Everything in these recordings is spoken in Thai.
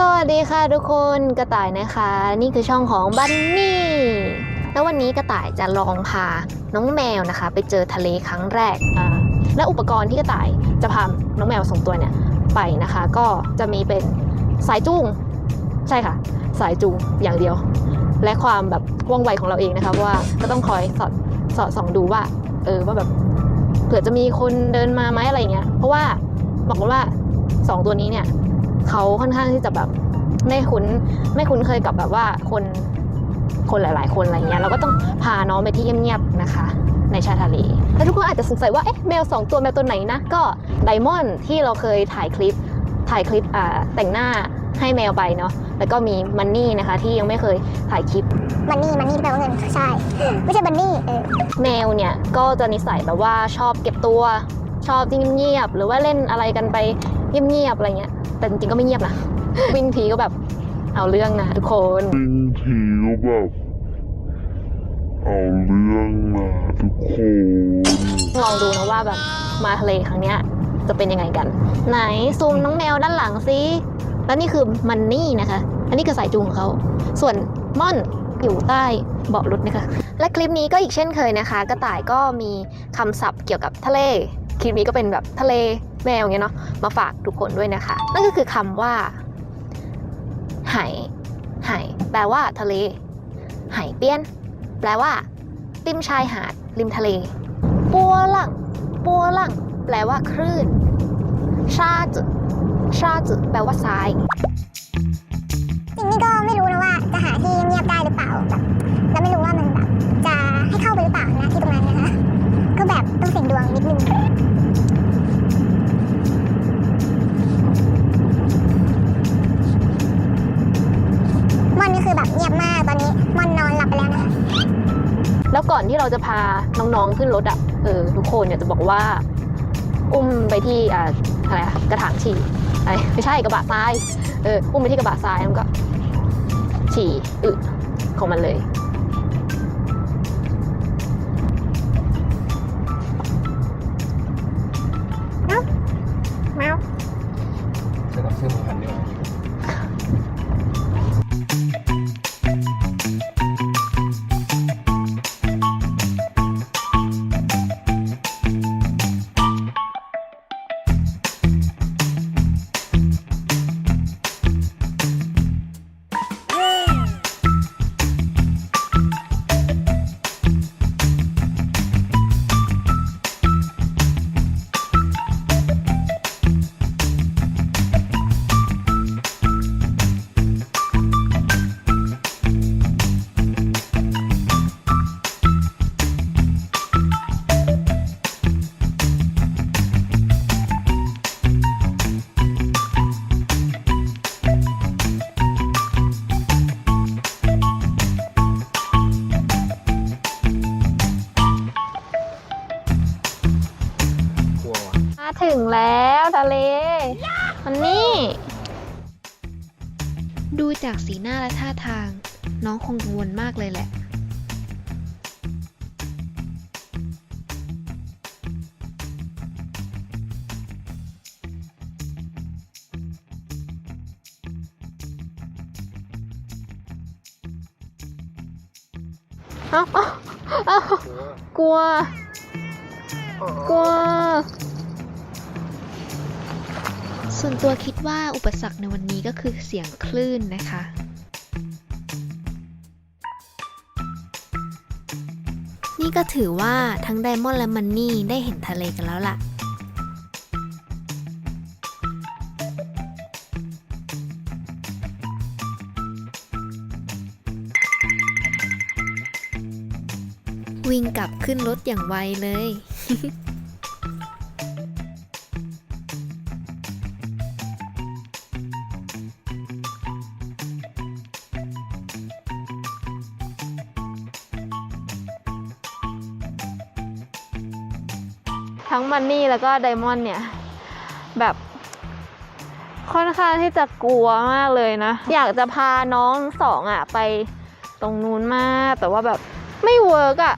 สวัสดีค่ะทุกคนกระต่ายนะคะ นี่คือช่องของบันนี่แล้ววันนี้กระต่ายจะลองพาน้องแมวนะคะ ไปเจอทะเลครั้งแรกอ่าและอุปกรณ์ที่กระต่ายจะพาน้องแมวสองตัวเนี่ยไปนะคะ ก็จะมีเป็นสายจูงใช่ค่ะ สายจูงอย่างเดียว และความแบบว่องไวของเราเองนะคะว่าก็ต้องคอยสอดสอดส่องดูว่า เออว่าแบบเผื่อจะมีคนเดินมาไหมอะไรเงี้ยเพราะว่าบอกเลยว่าสองตัวนี้เนี่ย เขาค่อนข้างที่จะแบบไม่คุ้นไม่คุ้นเคยกับแบบว่าคนคนหลาย ๆ คนอะไรเงี้ยเราก็ต้องพาน้องไปที่เงียบๆนะคะ ในชายทะเลแล้วทุกคนอาจจะสงสัยว่าเอ๊ะแมวสองตัวแมวตัวไหนนะก็ไดมอนด์ที่เราเคยถ่ายคลิปถ่ายคลิปอ่าแต่งหน้าให้แมวไปเนาะแล้วก็มีมันนี่นะคะที่ยังไม่เคยถ่ายคลิปมันนี่มันนี่แปลว่าเงินใช่ ไม่ใช่บันนี่เออแมวเนี่ยก็จะนิสัยแบบว่าชอบเก็บตัว ชอบที่เงียบๆหรือว่าเล่นอะไรกันไปเงียบๆอะไรเงี้ย แต่จริงๆก็ไม่เงียบนะวิ่งทีก็แบบเอาเรื่องนะทุกคนวิ่งทีก็แบบเอาเรื่องนะทุกคนลองดูนะว่าแบบมาทะเลครั้งเนี้ยจะเป็นยังไงกัน ไหนซูมน้องแมวด้านหลังซิแล้วนี่คือมันนี่นะคะ อันนี้คือสายจูงของเขา ส่วนม่อนอยู่ใต้เบาะรถนะคะ และคลิปนี้ก็อีกเช่นเคยนะคะ กระต่ายก็มีคำศัพท์เกี่ยวกับทะเลค ลิปนี้ก็เป็นแบบทะเลแมวอย่างเงี้ยเนาะมาฝากทุกคนด้วยนะคะ นั่นก็คือคำว่าไหไหแปลว่าทะเลไหเปี้ยน แปลว่าริมชายหาด ริมทะเล ปัวหลัง ปัวหลัง แปลว่าคลื่น ชาจืชาจืแปลว่าทรายจริงนี่ก็ไม่รู้นะว่า จะหาที่เงียบได้หรือเปล่าแบบแล้วไม่รู้ว่ามันแบบจะให้เข้าไปหรือเปล่านะที่ตรงนั้นนะคะ ก็แบบต้องเสี่ยงดวงนิดนึง ที่เราจะพาน้องๆขึ้นรถอะเออทุกคนเนี่ยจะบอกว่า อุ้มไปที่อ่าอะไรอะกระถางฉี่อะไรไม่ใช่กระบะทรายเอออุ้มไปที่กระบะทรายแล้วมันก็ฉี่อึของมันเลย แล้วทะเล มันนี่ ดูจากสีหน้าและท่าทาง น้องคงกังวลมากเลยแหละ เอ้าเอ้าเอ้ากลัว กลัวกลัว ส่วนตัวคิดว่าอุปสรรคในวันนี้ก็คือเสียงคลื่นนะคะ นี่ก็ถือว่าทั้งไดมอนด์และมันนี่ได้เห็นทะเลกันแล้วล่ะวิ่งกลับขึ้นรถอย่างไวเลย ทั้งมันนี่แล้วก็ไดมอนด์เนี่ย แบบค่อนข้างที่จะกลัวมากเลยนะ อยากจะพาน้องสองอะไปตรงนู้นมาก แต่ว่าแบบไม่เวิร์กอะ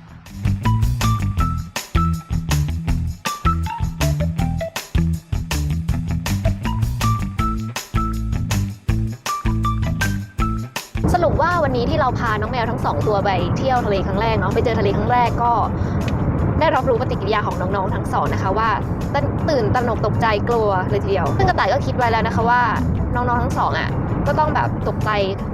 รุปว่าวันนี้ที่เราพาน้องแมวทั้งสองตัวไปเที่ยวทะเลครั้งแรกเนาะไปเจอทะเลครั้งแรกก็ ได้รับรู้ปฏิกิริยาของน้องๆทั้งสองนะคะว่าตื่นตระหนกตกใจกลัวเลยทีเดียวซึ่งกระต่ายก็คิดไว้แล้วนะคะว่าน้องๆทั้งสองอะก็ต้องแบบตกใจ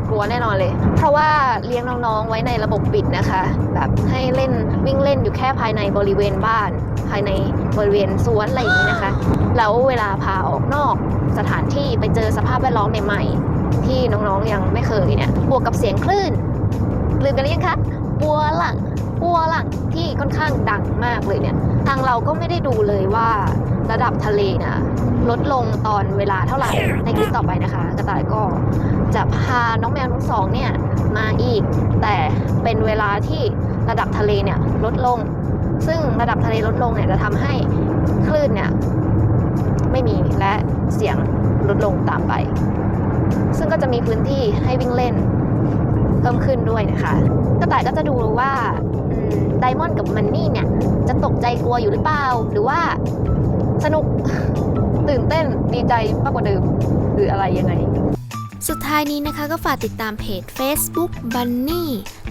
กลัวแน่นอนเลย เพราะว่าเลี้ยงน้องๆไว้ในระบบปิดนะคะ แบบให้เล่นวิ่งเล่นอยู่แค่ภายในบริเวณบ้าน ภายในบริเวณสวนอะไรอย่างนี้นะคะ แล้วเวลาพาออกนอกสถานที่ไปเจอสภาพแวดล้อมใหม่ๆที่น้องๆยังไม่เคยเนี่ยบวกกับเสียงคลื่นลืมกันหรือยังคะ ปัวหลังปัวหลังที่ค่อนข้างดังมากเลยเนี่ยทางเราก็ไม่ได้ดูเลยว่าระดับทะเลนะลดลงตอนเวลาเท่าไหร่ในคลิปต่อไปนะคะ กระต่ายก็จะพาน้องแมวทั้งสองเนี่ยมาอีก แต่เป็นเวลาที่ระดับทะเลเนี่ยลดลง ซึ่งระดับทะเลลดลงเนี่ยจะทำให้คลื่นเนี่ยไม่มีและเสียงลดลงตามไป ซึ่งก็จะมีพื้นที่ให้วิ่งเล่น พิ่มขึ้นด้วยนะคะ กระต่ายก็จะดูว่าไดมอนด์กับมันนี่เนี่ยจะตกใจกลัวอยู่หรือเปล่า หรือว่าสนุกตื่นเต้นดีใจมากกว่าเดิมหรืออะไรยังไง สุดท้ายนี้นะคะก็ฝากติดตามเพจ Facebook Bunny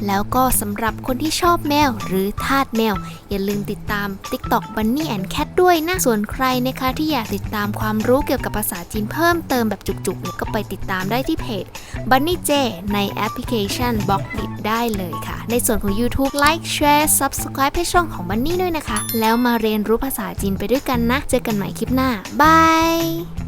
แล้วก็สำหรับคนที่ชอบแมวหรือทาสแมว อย่าลืมติดตาม TikTok Bunny and Cat ด้วยนะ ส่วนใครนะคะที่อยากติดตามความรู้เกี่ยวกับภาษาจีนเพิ่มเติมแบบจุกๆเนี่ยก็ไปติดตามได้ที่เพจ Bunny J ในแอปพลิเคชัน b l o g d i t ได้เลยค่ะ ในส่วนของ YouTube Like Share Subscribe ให้ช่องของ Bunny ด้วยนะคะ แล้วมาเรียนรู้ภาษาจีนไปด้วยกันนะ เจอกันใหม่คลิปหน้าบาย